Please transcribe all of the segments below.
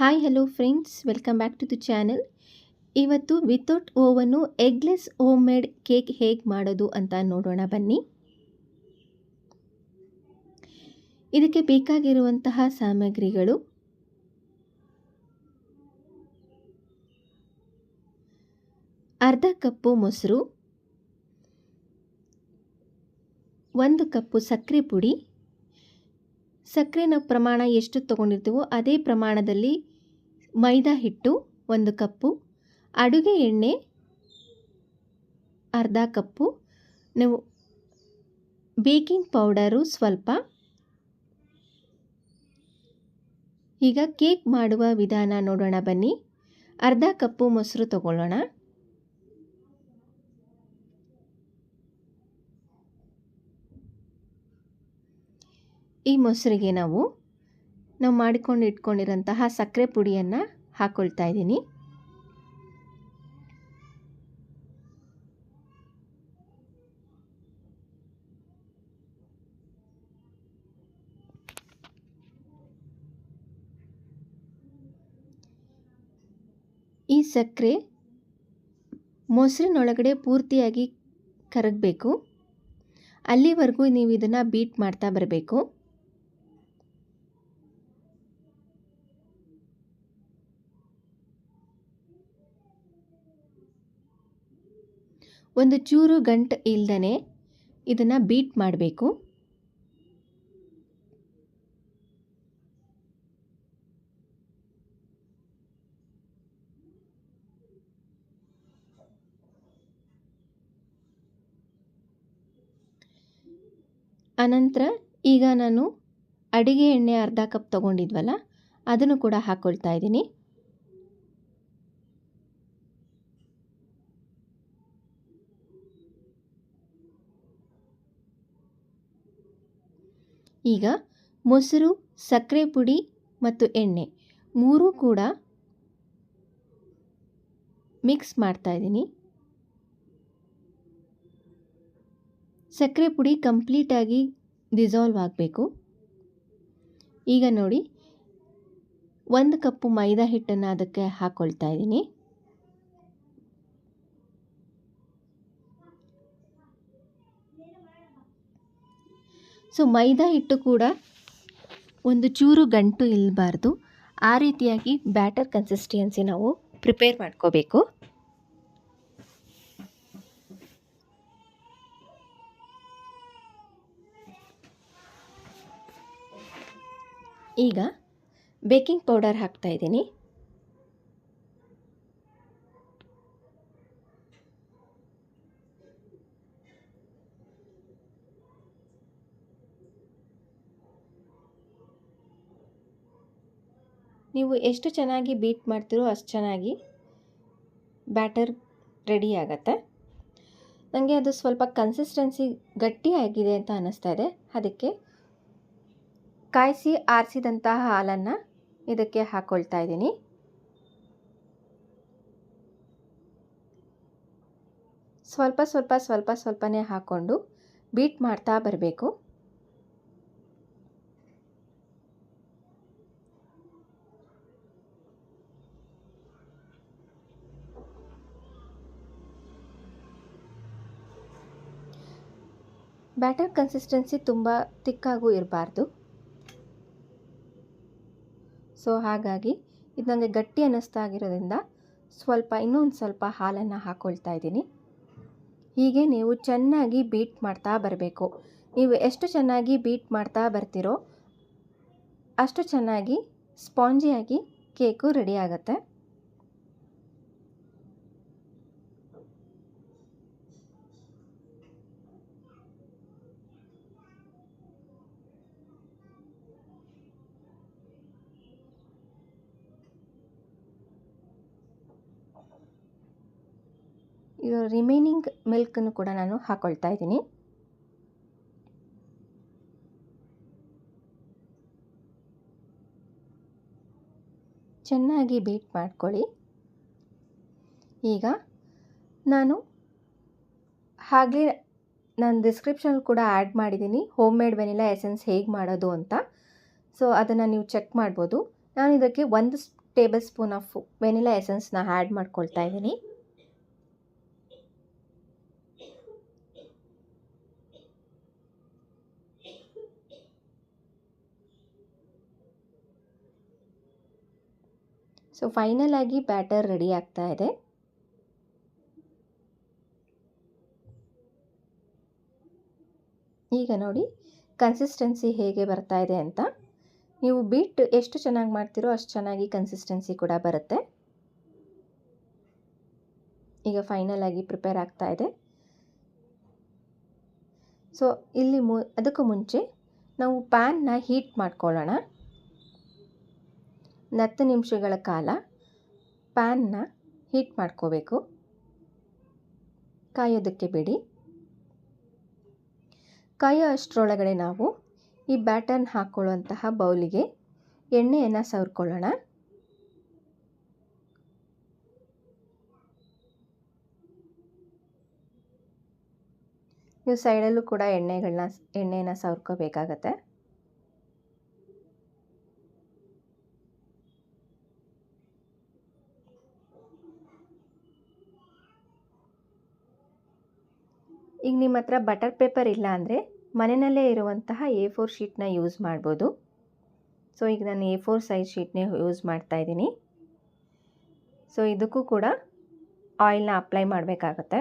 Hi hello friends welcome back to the channel ಇವತ್ತು without ಓವನ್ನು eggless home made cake ಹೇಗೆ ಮಾಡೋದು ಅಂತ ನೋಡೋಣ ಬನ್ನಿ. ಇದಕ್ಕೆ ಬೇಕಾಗಿರುವಂತಹ ಸಾಮಗ್ರಿಗಳು. ಅರ್ಧ ಕಪ್ಪು ಮೊಸರು. ಒಂದು ಕಪ್ಪು ಸಕ್ಕರೆ ಪುಡಿ. ಸಕ್ಕರೆನ ಪ್ರಮಾಣ ಎಷ್ಟು ತೊಗೊಂಡಿರ್ತೀವೋ ಅದೇ ಪ್ರಮಾಣದಲ್ಲಿ ಮೈದಾ ಹಿಟ್ಟು ಒಂದು ಕಪ್ಪು, ಅಡುಗೆ ಎಣ್ಣೆ ಅರ್ಧ ಕಪ್ಪು, ನೀವು ಬೇಕಿಂಗ್ ಪೌಡರು ಸ್ವಲ್ಪ. ಈಗ ಕೇಕ್ ಮಾಡುವ ವಿಧಾನ ನೋಡೋಣ ಬನ್ನಿ. ಅರ್ಧ ಕಪ್ಪು ಮೊಸರು ತಗೊಳ್ಳೋಣ. ಈ ಮೊಸರಿಗೆ ನಾವು ನಾವು ಮಾಡಿಕೊಂಡು ಇಟ್ಕೊಂಡಿರೋಂತಹ ಸಕ್ಕರೆ ಪುಡಿಯನ್ನು ಹಾಕ್ಕೊಳ್ತಾ ಇದ್ದೀನಿ. ಈ ಸಕ್ಕರೆ ಮೊಸರಿನೊಳಗಡೆ ಪೂರ್ತಿಯಾಗಿ ಕರಗಬೇಕು. ಅಲ್ಲಿವರೆಗೂ ನೀವು ಇದನ್ನು ಬೀಟ್ ಮಾಡ್ತಾ ಬರಬೇಕು. ಒಂದು ಚೂರು ಗಂಟು ಇಲ್ದೇ ಇದನ್ನು ಬೀಟ್ ಮಾಡಬೇಕು. ಅನಂತರ ಈಗ ನಾನು ಅಡಿಗೆ ಎಣ್ಣೆ ಅರ್ಧ ಕಪ್ ತೊಗೊಂಡಿದ್ವಲ್ಲ, ಅದನ್ನು ಕೂಡ ಹಾಕ್ಕೊಳ್ತಾ ಇದ್ದೀನಿ. ಈಗ ಮೊಸರು, ಸಕ್ಕರೆ ಪುಡಿ ಮತ್ತು ಎಣ್ಣೆ. ಮೂರೂ ಕೂಡ ಮಿಕ್ಸ್ ಮಾಡ್ತಾ ಇದ್ದೀನಿ. ಸಕ್ಕರೆ ಪುಡಿ ಕಂಪ್ಲೀಟಾಗಿ ಡಿಸಾಲ್ವ್ ಆಗಬೇಕು. ಈಗ ನೋಡಿ, ಒಂದು ಕಪ್ಪು ಮೈದಾ ಹಿಟ್ಟನ್ನು ಅದಕ್ಕೆ ಹಾಕ್ಕೊಳ್ತಾ ಇದ್ದೀನಿ. ಸೊ ಮೈದಾ ಹಿಟ್ಟು ಕೂಡ ಒಂದು ಚೂರು ಗಂಟು ಇಲ್ಲಬಾರ್ದು ಆ ರೀತಿಯಾಗಿ ಬ್ಯಾಟರ್ ಕನ್ಸಿಸ್ಟೆನ್ಸಿ ನಾವು ಪ್ರಿಪೇರ್ ಮಾಡ್ಕೋಬೇಕು. ಈಗ ಬೇಕಿಂಗ್ ಪೌಡರ್ ಹಾಕ್ತಾ ಇದ್ದೀನಿ. ನೀವು ಎಷ್ಟು ಚೆನ್ನಾಗಿ ಬೀಟ್ ಮಾಡ್ತೀರೋ ಅಷ್ಟು ಚೆನ್ನಾಗಿ ಬ್ಯಾಟರ್ ರೆಡಿ ಆಗತ್ತೆ. ನನಗೆ ಅದು ಸ್ವಲ್ಪ ಕನ್ಸಿಸ್ಟೆನ್ಸಿ ಗಟ್ಟಿಯಾಗಿದೆ ಅಂತ ಅನ್ನಿಸ್ತಾ ಇದೆ. ಅದಕ್ಕೆ ಕಾಯಿಸಿ ಆರಿಸಿದಂತಹ ಹಾಲನ್ನು ಇದಕ್ಕೆ ಹಾಕ್ಕೊಳ್ತಾ ಇದ್ದೀನಿ. ಸ್ವಲ್ಪ ಸ್ವಲ್ಪ ಸ್ವಲ್ಪ ಸ್ವಲ್ಪನೇ ಹಾಕ್ಕೊಂಡು ಬೀಟ್ ಮಾಡ್ತಾ ಬರಬೇಕು. ಬ್ಯಾಟರ್ ಕನ್ಸಿಸ್ಟೆನ್ಸಿ ತುಂಬ ತಿಕ್ಕಾಗೂ ಇರಬಾರ್ದು. ಸೊ, ಹಾಗಾಗಿ ಇದು ನನಗೆ ಗಟ್ಟಿ ಅನ್ನಿಸ್ತಾ ಆಗಿರೋದ್ರಿಂದ ಸ್ವಲ್ಪ, ಇನ್ನೊಂದು ಸ್ವಲ್ಪ ಹಾಲನ್ನು ಹಾಕ್ಕೊಳ್ತಾ ಇದ್ದೀನಿ. ಹೀಗೆ ನೀವು ಚೆನ್ನಾಗಿ ಬೀಟ್ ಮಾಡ್ತಾ ಬರಬೇಕು. ನೀವು ಎಷ್ಟು ಚೆನ್ನಾಗಿ ಬೀಟ್ ಮಾಡ್ತಾ ಬರ್ತೀರೋ ಅಷ್ಟು ಚೆನ್ನಾಗಿ ಸ್ಪಾಂಜಿಯಾಗಿ ಕೇಕು ರೆಡಿ ಆಗುತ್ತೆ. ರಿಮೈನಿಂಗ್ ಮಿಲ್ಕನ್ನು ಕೂಡ ನಾನು ಹಾಕ್ಕೊಳ್ತಾ ಇದ್ದೀನಿ. ಚೆನ್ನಾಗಿ ಬೀಟ್ ಮಾಡ್ಕೊಳ್ಳಿ. ಈಗ ನಾನು ಹಾಗೆ ನಾನು ಡಿಸ್ಕ್ರಿಪ್ಷನ್ ಕೂಡ ಆ್ಯಡ್ ಮಾಡಿದ್ದೀನಿ. ಹೋಮ್ ಮೇಡ್ ವೆನಿಲಾ ಎಸೆನ್ಸ್ ಹೇಗೆ ಮಾಡೋದು ಅಂತ. ಸೊ ಅದನ್ನು ನೀವು ಚೆಕ್ ಮಾಡ್ಬೋದು. ನಾನು ಇದಕ್ಕೆ ಒಂದು ಟೇಬಲ್ ಸ್ಪೂನ್ ಆಫ್ ವೆನಿಲಾ ಎಸೆನ್ಸ್ನ ಆ್ಯಡ್ ಮಾಡ್ಕೊಳ್ತಾ ಇದ್ದೀನಿ. ಸೊ ಫೈನಲ್ ಆಗಿ ಬ್ಯಾಟರ್ ರೆಡಿ ಆಗ್ತಾ ಇದೆ. ಈಗ ನೋಡಿ ಕನ್ಸಿಸ್ಟೆನ್ಸಿ ಹೇಗೆ ಬರ್ತಾ ಇದೆ ಅಂತ. ನೀವು ಬೀಟ್ ಎಷ್ಟು ಚೆನ್ನಾಗಿ ಮಾಡ್ತೀರೋ ಅಷ್ಟು ಚೆನ್ನಾಗಿ ಕನ್ಸಿಸ್ಟೆನ್ಸಿ ಕೂಡ ಬರುತ್ತೆ. ಈಗ ಫೈನಲ್ ಆಗಿ ಪ್ರಿಪೇರ್ ಆಗ್ತಾ ಇದೆ. ಸೊ ಇಲ್ಲಿ ಮು, ಅದಕ್ಕೂ ಮುಂಚೆ ನಾವು ಪ್ಯಾನ್ನ ಹೀಟ್ ಮಾಡ್ಕೊಳ್ಳೋಣ. ಹತ್ತು ನಿಮಿಷಗಳ ಕಾಲ ಪ್ಯಾನ್ನ ಹೀಟ್ ಮಾಡ್ಕೋಬೇಕು. ಕಾಯೋದಕ್ಕೆ ಬಿಡಿ. ಕಾಯೋ ಅಷ್ಟರೊಳಗಡೆ ನಾವು ಈ ಬ್ಯಾಟರ್ನ ಹಾಕ್ಕೊಳ್ಳುವಂತಹ ಬೌಲಿಗೆ ಎಣ್ಣೆಯನ್ನು ಸವರ್ಕೊಳ್ಳೋಣ. ನೀವು ಸೈಡಲ್ಲೂ ಕೂಡ ಎಣ್ಣೆಗಳನ್ನ ಎಣ್ಣೆನ ಸವರ್ಕೋಬೇಕಾಗತ್ತೆ. ಈಗ ನಿಮ್ಮ ಹತ್ರ ಬಟರ್ ಪೇಪರ್ ಇಲ್ಲ ಅಂದರೆ ಮನೆಯಲ್ಲೇ ಇರುವಂತಹ ಎ ಫೋರ್ ಶೀಟ್ನ ಯೂಸ್ ಮಾಡ್ಬೋದು. ಸೊ, ಈಗ ನಾನು ಎ ಫೋರ್ ಸೈಜ್ ಶೀಟ್ನೇ ಯೂಸ್ ಮಾಡ್ತಾ ಇದ್ದೀನಿ. ಸೊ, ಇದಕ್ಕೂ ಕೂಡ ಆಯಿಲ್ನ ಅಪ್ಲೈ ಮಾಡಬೇಕಾಗತ್ತೆ.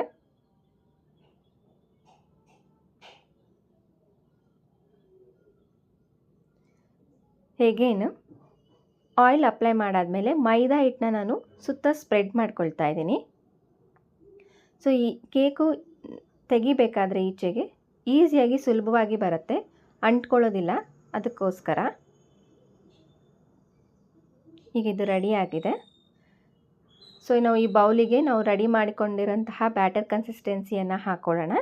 ಹೇಗೇನು ಆಯಿಲ್ ಅಪ್ಲೈ ಮಾಡಾದಮೇಲೆ ಮೈದಾ ಹಿಟ್ಟನ್ನ ನಾನು ಸುತ್ತ ಸ್ಪ್ರೆಡ್ ಮಾಡ್ಕೊಳ್ತಾ ಇದ್ದೀನಿ. ಸೊ, ಈ ಕೇಕು ತೆಗಿಬೇಕಾದ್ರೆ ಈಚೆಗೆ ಈಸಿಯಾಗಿ ಸುಲಭವಾಗಿ ಬರುತ್ತೆ. ಅಂಟ್ಕೊಳ್ಳೋದಿಲ್ಲ. ಅದಕ್ಕೋಸ್ಕರ ಈಗ ಇದು ರೆಡಿಯಾಗಿದೆ ಸೊ ನಾವು ಈ ಬೌಲಿಗೆ ನಾವು ರೆಡಿ ಮಾಡಿಕೊಂಡಿರೋಂತಹ ಬ್ಯಾಟರ್ ಕನ್ಸಿಸ್ಟೆನ್ಸಿಯನ್ನು ಹಾಕೊಳ್ಳೋಣ.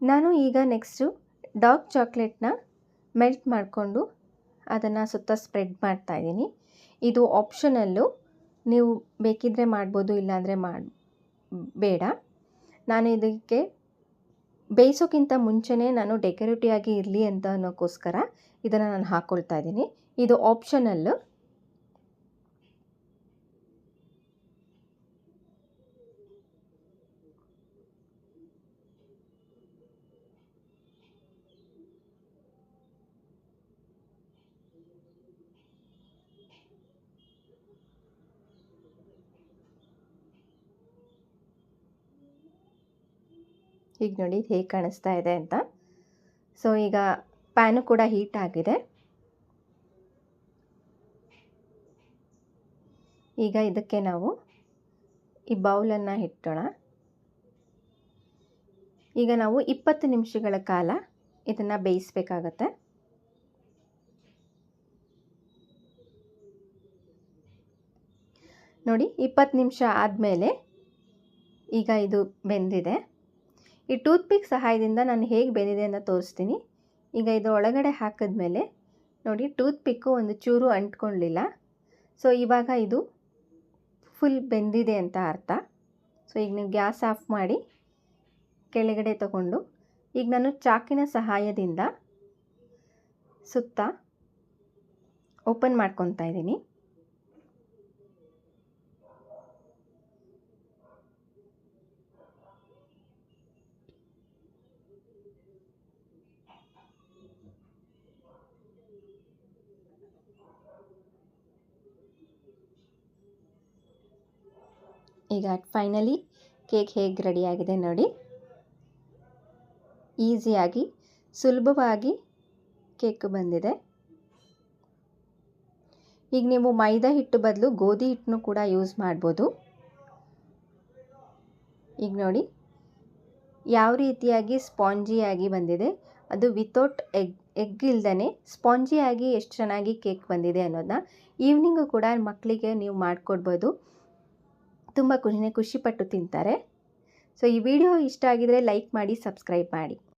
ನಾನು ಈಗ ನೆಕ್ಸ್ಟು ಡಾರ್ಕ್ ಚಾಕ್ಲೇಟ್ನ ಮೆಲ್ಟ್ ಮಾಡಿಕೊಂಡು ಅದನ್ನು ಸುತ್ತ ಸ್ಪ್ರೆಡ್ ಮಾಡ್ತಾ ಇದ್ದೀನಿ. ಇದು ಆಪ್ಷನಲ್ಲು ನೀವು ಬೇಕಿದ್ದರೆ ಮಾಡ್ಬೋದು, ಇಲ್ಲಾಂದರೆ ಮಾಡಿ, ಬೇಡ. ನಾನು ಇದಕ್ಕೆ ಬೇಯಿಸೋಕ್ಕಿಂತ ಮುಂಚೆನೇ ನಾನು ಡೆಕೋರೇಟಿವ್ ಆಗಿ ಇರಲಿ ಅಂತ ಅನ್ನೋಕ್ಕೋಸ್ಕರ ಇದನ್ನು ನಾನು ಹಾಕ್ಕೊಳ್ತಾ ಇದ್ದೀನಿ. ಇದು ಆಪ್ಷನಲ್ಲು. ಈಗ ನೋಡಿ ಹೇಗೆ ಕಾಣಿಸ್ತಾ ಇದೆ ಅಂತ. ಸೊ ಈಗ ಪ್ಯಾನು ಕೂಡ ಹೀಟ್ ಆಗಿದೆ. ಈಗ ಇದಕ್ಕೆ ನಾವು ಈ ಬೌಲನ್ನು ಇಟ್ಟೋಣ. ಈಗ ನಾವು ಇಪ್ಪತ್ತು ನಿಮಿಷಗಳ ಕಾಲ ಇದನ್ನು ಬೇಯಿಸಬೇಕಾಗತ್ತೆ. ನೋಡಿ, ಇಪ್ಪತ್ತು ನಿಮಿಷ ಆದಮೇಲೆ ಈಗ ಇದು ಬೆಂದಿದೆ. ಈ ಟೂತ್ ಪಿಕ್ ಸಹಾಯದಿಂದ ನಾನು ಹೇಗೆ ಬೆಂದಿದೆ ಅಂತ ತೋರಿಸ್ತೀನಿ. ಈಗ ಇದು ಒಳಗಡೆ ಹಾಕಿದ್ಮೇಲೆ ನೋಡಿ ಟೂತ್ ಪಿಕ್ಕು ಒಂದು ಚೂರು ಅಂಟ್ಕೊಳ್ಳಿಲ್ಲ ಸೊ ಇವಾಗ ಇದು ಫುಲ್ ಬೆಂದಿದೆ ಅಂತ ಅರ್ಥ. ಸೊ ಈಗ ನೀವು ಗ್ಯಾಸ್ ಆಫ್ ಮಾಡಿ ಕೆಳಗಡೆ ತಗೊಂಡು, ಈಗ ನಾನು ಚಾಕಿನ ಸಹಾಯದಿಂದ ಸುತ್ತ ಓಪನ್ ಮಾಡ್ಕೊತಾ ಇದ್ದೀನಿ. ಈಗ ಫೈನಲಿ ಕೇಕ್ ಹೇಗೆ ರೆಡಿಯಾಗಿದೆ ನೋಡಿ. ಈಸಿಯಾಗಿ ಸುಲಭವಾಗಿ ಕೇಕ್ ಬಂದಿದೆ. ಈಗ ನೀವು ಮೈದಾ ಹಿಟ್ಟು ಬದಲು ಗೋಧಿ ಹಿಟ್ಟನ್ನು ಕೂಡ ಯೂಸ್ ಮಾಡ್ಬೋದು. ಈಗ ನೋಡಿ, ಯಾವ ರೀತಿಯಾಗಿ ಸ್ಪಾಂಜಿಯಾಗಿ ಬಂದಿದೆ. ಅದು ವಿತೌಟ್ ಎಗ್ ಎಗ್ ಇಲ್ದೇ ಸ್ಪಾಂಜಿಯಾಗಿ ಎಷ್ಟು ಚೆನ್ನಾಗಿ ಕೇಕ್ ಬಂದಿದೆ ಅನ್ನೋದನ್ನ ಈವ್ನಿಂಗು ಕೂಡ ಮಕ್ಕಳಿಗೆ ನೀವು ಮಾಡಿಕೊಡ್ಬೋದು. ತುಂಬ ಖುಷಿ ಖುಷಿಪಟ್ಟು ತಿಂತಾರೆ. ಸೊ ಈ ವಿಡಿಯೋ ಇಷ್ಟ ಆಗಿದರೆ ಲೈಕ್ ಮಾಡಿ ಸಬ್ಸ್ಕ್ರೈಬ್ ಮಾಡಿ.